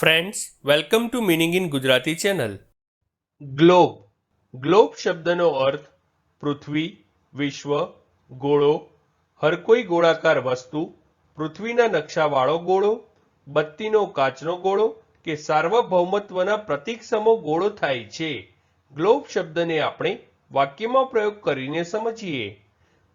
Friends welcome to meaning in Gujarati channel globe globe શબ્દનો અર્થ પૃથ્વી, વિશ્વ, ગોળો. હર કોઈ ગોળાકાર વસ્તુ, પૃથ્વીના નકશાવાળો ગોળો, બત્તીનો કાચનો ગોળો કે સાર્વભૌમત્વના પ્રતીક સમો ગોળો થાય છે. ગ્લોબ શબ્દને આપણે વાક્યમાં પ્રયોગ કરીને સમજીએ.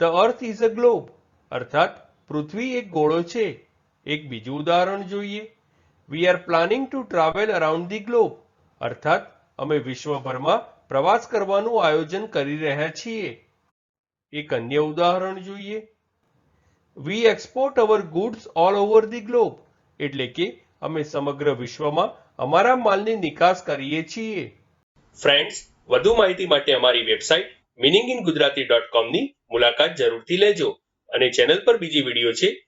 The earth is a globe અર્થાત, પૃથ્વી એક ગોળો છે. એક બીજું ઉદાહરણ જોઈએ. We are planning to travel around the globe અર્થાત, અમે વિશ્વભરમાં પ્રવાસ કરવાનું આયોજન કરી રહ્યા છીએ. એક અન્ય ઉદાહરણ જોઈએ. We export our goods all over the globe એટલે કે, અમે સમગ્ર વિશ્વમાં અમારા માલની નિકાસ કરીએ છીએ. ફ્રેન્ડ્સ વધુ માહિતી માટે અમારી website meaning in Gujarati dot કોમની મુલાકાત જરૂરથી લેજો. અને ચેનલ પર બીજી વીડિયો છે